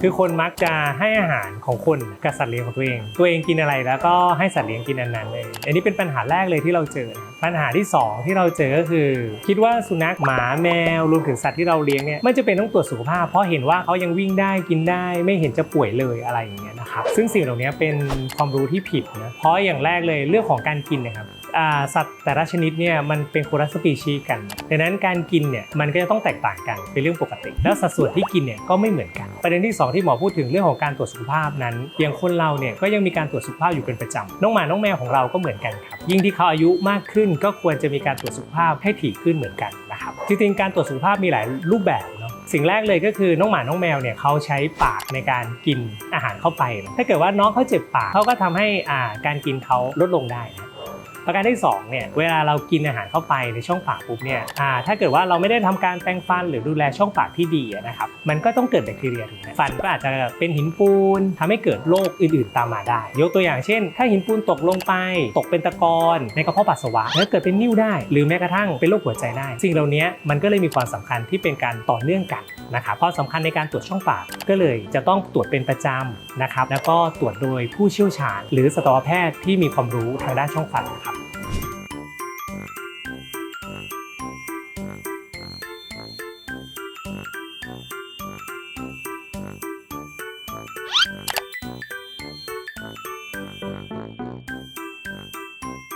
คือคนมักจะให้อาหารของคนกับสัตว์เลี้ยงของตัวเอง ตัวเองกินอะไรแล้วก็ให้สัตว์เลี้ยงกินอันนั้นเลย อันนี้เป็นปัญหาแรกเลยที่เราเจอ ปัญหาที่สองที่เราเจอก็คือ คิดว่าสุนัขหมาแมวรวมถึงสัตว์ที่เราเลี้ยงเนี่ยไม่จะเป็นต้องตรวจสุขภาพ เพราะเห็นว่าเขายังวิ่งได้กินได้ไม่เห็นจะป่วยเลยอะไรอย่างเงี้ยนะครับซึ่งสิ่งเหล่านี้เป็นความรู้ที่ผิดนะเพราะอย่างแรกเลยเรื่องของการกินเนะครับ สัตว์แต่ละชนิดเนี่ยมันเป็นคนละสปีชีส์กันดังนั้นการกินเนี่ยมันก็จะต้องแตกต่างกันเป็นเรื่องปกติ แล้วสัดส่วนที่กินเนี่ยก็ไม่เหมือนกัน ประเด็นที่ 2 ที่หมอพูดถึงเรื่องของการตรวจสุขภาพนั้นอย่างคนเราเนี่ยก็ยังมีการตรวจสุขภาพอยู่เป็นประจำน้องหมาน้องแมวของเราก็เหมือนกันครับยิ่งที่เขาอายุมากขึ้นก็ควรจะมีการตรวจสุขภาพให้ถี่ขึ้นเหมือนกันนะครับจริงๆการตรวจสุขภาพมีหลายรูปแบบเนาะสิ่งแรกเลยก็คือน้องหมาน้องแมวเนี่ยเขาใช้ปากในการกินอาหารเข้าไป ถ้าเกิดว่าน้องเขาเจ็บปากเขาก็ทำให้อ่าการกินเขาลดลงได้ ประการที่2เนี่ยเวลาเรากินอาหารเข้าไปในช่องปากปุ๊บเนี่ยอ่าถ้าเกิดว่าเราไม่ได้ทำการแปรงฟันหรือดูแลช่องปากที่ดีนะครับมันก็ต้องเกิดแบคทีเรียถูกไหมฟันก็อาจจะเป็นหินปูนทำให้เกิดโรคอื่นๆตามมาได้ ยกตัวอย่างเช่น ถ้าหินปูนตกลงไป ตกเป็นตะกอนในกระเพาะปัสสาวะแล้วเกิดเป็นนิ่วได้ หรือแม้กระทั่งเป็นโรคหัวใจได้ สิ่งเหล่านี้มันก็เลยมีความสำคัญที่เป็นการต่อเนื่องกัน นะครับเพราะสำคัญในการตรวจช่องปากก็เลยจะต้องตรวจเป็นประจำนะครับแล้วก็ตรวจโดยผู้เชี่ยวชาญ หรือสัตวแพทย์ที่มีความรู้ทางด้านช่องปากครับ